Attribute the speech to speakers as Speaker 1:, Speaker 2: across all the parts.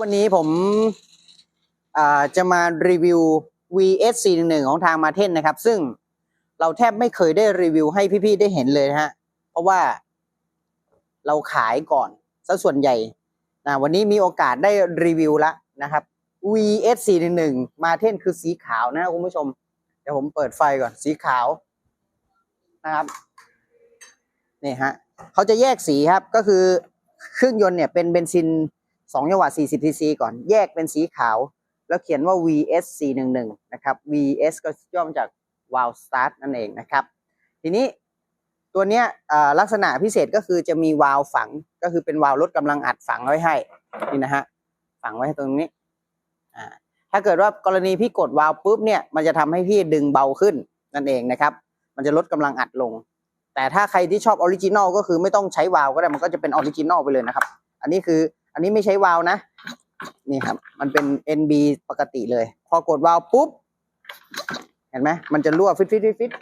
Speaker 1: วันนี้ผมจะมารีวิว VS 411ของทางมาเทนนะครับ ซึ่งเราแทบไม่เคยได้รีวิวให้พี่ๆได้เห็นเลยนะฮะ เพราะว่าเราขายก่อนซะส่วนใหญ่นะวันนี้มีโอกาสได้รีวิวแล้วนะครับ VS 411มาเทนคือสีขาวนะคุณผู้ชม เดี๋ยวผมเปิดไฟก่อนสีขาวนะครับนี่ฮะเขาจะแยกสีครับก็คือเครื่องยนต์เนี่ยเป็นเบนซิน 2จังหวะ40 cc ก่อนแยกเป็นสีขาว แล้วเขียนว่า VS 411นะครับ VS ก็ย่อมาจาก Valve Start นั่นเองนะครับ ทีนี้ตัวเนี้ยลักษณะพิเศษก็คือจะมีวาล์วฝังก็คือเป็นวาล์วลดกำลังอัดฝังไว้ให้นี่นะฮะฝังไว้ตรงนี้ถ้าเกิดว่ากรณีพี่กดวาล์วปุ๊บเนี่ยมันจะทำให้พี่ดึงเบาขึ้นนั่นเองนะครับ มันจะลดกำลังอัดลง แต่ถ้าใครที่ชอบออริจินอลก็คือไม่ต้องใช้วาล์วก็ได้มันก็จะเป็นออริจินอลไปเลยนะครับ อันนี้คือ อันนี้ไม่ใช้วาล์วนะ นี่ครับ มันเป็น NB ปกติเลย พอกดวาล์วปุ๊บ เห็นไหมมันจะรั่วฟิตฟิตฟิตฟิต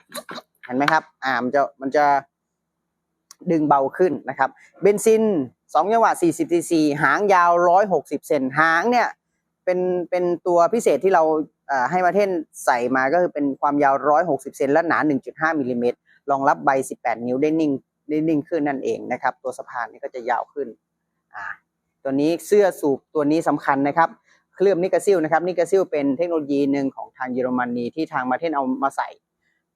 Speaker 1: เห็นไหมครับ อ่า มันจะ มันจะดึงเบาขึ้นนะครับ เบนซิน2จังหวะ40 cc หางยาว 160 เซน หางเนี่ย เป็น เป็นตัวพิเศษที่เราให้มาเท่นใส่มาก็คือเป็นความยาว 160 เซนและหนา 1.5มิลลิเมตรรองรับใบ 18 นิ้วได้นิ่งได้นิ่งขึ้นนั่นเองนะครับ ตัวสะพานนี่ก็จะยาวขึ้น อ่า ตัวนี้เสื้อสูบตัวนี้สำคัญนะครับ เคลือบนิกาซิลนะครับนิกาซิลเป็นเทคโนโลยีหนึ่งของทางเยอรมนีที่ทางมาเทนเอามาใส่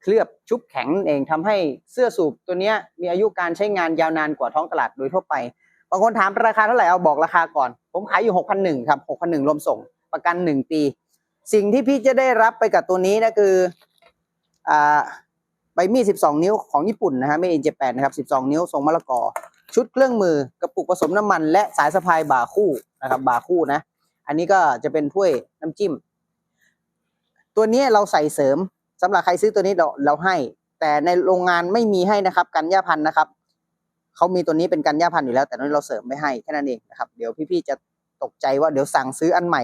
Speaker 1: เคลือบชุบแข็งเองทำให้เสื้อสูบตัวนี้มีอายุการใช้งานยาวนานกว่าท้องตลาดโดยทั่วไปบางคนถามราคาเท่าไหร่เอาบอกราคาก่อน ผมขายอยู่6,100ครับ6,100รวมส่งประกัน 1 ปี สิ่งที่พี่จะได้รับไปกับตัวนี้นะคืออใบมีด 12 นิ้วของญี่ปุ่นนะฮะไม่เอ็นเจแปนนะครับ 12 นิ้วทรงมะละกอ ชุดเครื่องมือกระปุกผสมน้ำมัน และสายสะพายบ่าคู่นะครับบ่าคู่นะ อันนี้ก็จะเป็นถ้วยน้ำจิ้ม ตัวนี้เราใส่เสริมสำหรับใครซื้อตัวนี้เราเราให้ แต่ในโรงงานไม่มีให้นะครับ กันหญ้าพันธุ์นะครับเขามีตัวนี้เป็นกันหญ้าพันธุ์อยู่แล้ว แต่ตอนนี้เราเสริมไม่ให้แค่นั้นเองนะครับเดี๋ยวพี่ๆจะตกใจว่าเดี๋ยวสั่งซื้ออันใหม่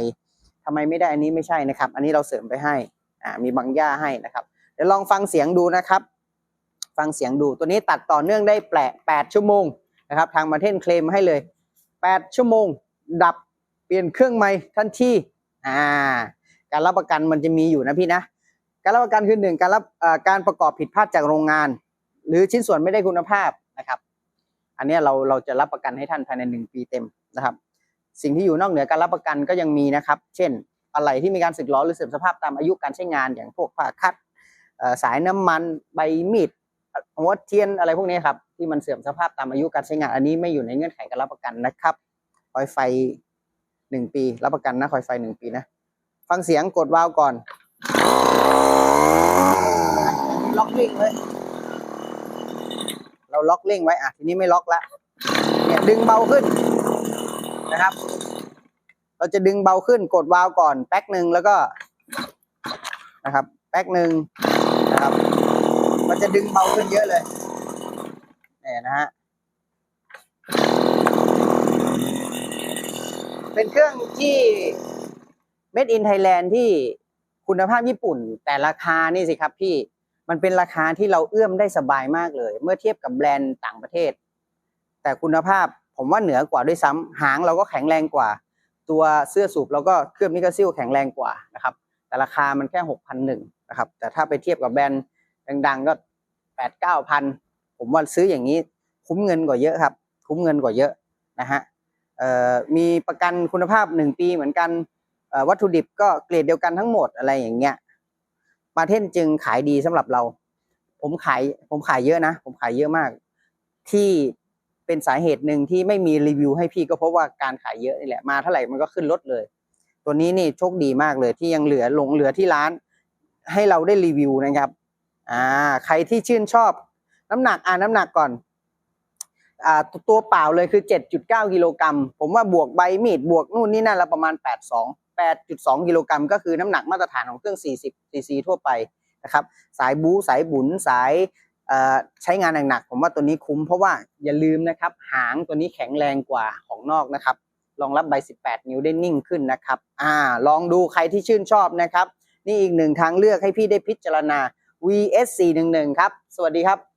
Speaker 1: ทำไมไม่ได้อันนี้ไม่ใช่นะครับ อันนี้เราเสริมไปให้อ่ามีบางหญ้าให้นะครับ เดี๋ยวลองฟังเสียงดูนะครับ ฟังเสียงดูตัวนี้ตัดต่อเนื่องได้แปดแปดชั่วโมง นะครับทางมาเทนเคลมให้เลย 8 ชั่วโมง ดับเปลี่ยนเครื่องใหม่ทันทีอ่าการรับประกันมันจะมีอยู่นะพี่นะ การรับประกันคือหนึ่งการรับการประกอบผิดพลาดจากโรงงาน หรือชิ้นส่วนไม่ได้คุณภาพนะครับ อันนี้เราเราจะรับประกันให้ท่านภายในหนึ่งปีเต็มนะครับ สิ่งที่อยู่นอกเหนือการรับประกันก็ยังมีนะครับ เช่นอะไรที่มีการสึกหรอหรือเสื่อมสภาพตามอายุการใช้งาน อย่างพวกผ้าคัดสายน้ำมันใบมีด หัวเทียนอะไรพวกนี้ครับที่มันเสื่อมสภาพตามอายุการใช้งาน อันนี้ไม่อยู่ในเงื่อนไขการรับประกันนะครับคอยไฟหนึ่งปี รับประกันนะคอยไฟหนึ่งปีนะ ฟังเสียงกดวาล์วก่อนล็อกเร่งเลยเราล็อกเร่งไว้อะทีนี้ไม่ล็อกละเนี่ยดึงเบาขึ้นนะครับ เราจะดึงเบาขึ้นกดวาล์วก่อนแป๊กหนึ่งแล้วก็นะครับ แป๊กหนึ่งนะครับ มันจะดึงเบาขึ้นเยอะเลยเนี่ยนะฮะ เป็นเครื่องที่ Made in Thailand ที่คุณภาพญี่ปุ่น แต่ราคานี่สิครับพี่มันเป็นราคาที่เราเอื้อมได้สบายมากเลย เมื่อเทียบกับแบรนด์ต่างประเทศ แต่คุณภาพผมว่าเหนือกว่าด้วยซ้ำหางเราก็แข็งแรงกว่า ตัวเสื้อสูบเราก็เคลือบนิกาซิลแข็งแรงกว่านะครับ แต่ราคามันแค่หกพันหนึ่งนะครับ แต่ถ้าไปเทียบกับแบรนด์ ดังๆก็แปดเก้าพันผมว่าซื้ออย่างนี้คุ้มเงินกว่าเยอะครับ คุ้มเงินกว่าเยอะนะฮะมีประกันคุณภาพหนึ่งปีเหมือนกันวัตถุดิบก็เกรดเดียวกันทั้งหมดอะไรอย่างเงี้ยมาเทนจึงขายดีสำหรับเรา ผมขายผมขายเยอะนะ ผมขายเยอะมาก ที่เป็นสาเหตุหนึ่งที่ไม่มีรีวิวให้พี่ก็เพราะว่าการขายเยอะนี่แหละมาเท่าไหร่มันก็ขึ้นรถเลย ตัวนี้นี่โชคดีมากเลยที่ยังเหลือหลงเหลือที่ร้าน ให้เราได้รีวิวนะครับ อ่าใครที่ชื่นชอบ น้ำหนักอ่าน้ำหนักก่อนอ่าตัวตัวเปล่าเลยคือ 7.9กิโลกรัมผมว่าบวกใบมีดบวกนู่นนี่นั่นแล้วประมาณ 82 8.2กิโลกรัมก็คือน้ำหนักมาตรฐานของเครื่อง 40 cc ทั่วไปนะครับ สายบูสายบุนสายเอ่ใช้งานหนักๆผมว่าตัวนี้คุ้มเพราะว่าอย่าลืมนะครับ หางตัวนี้แข็งแรงกว่าของนอกนะครับรองรับใบ 18 นิ้วได้นิ่งขึ้นนะครับ อ่า ลองดูใครที่ชื่นชอบนะครับ นี่อีกหนึ่งทางเลือกให้พี่ได้พิจารณา VSC11 ครับ สวัสดีครับ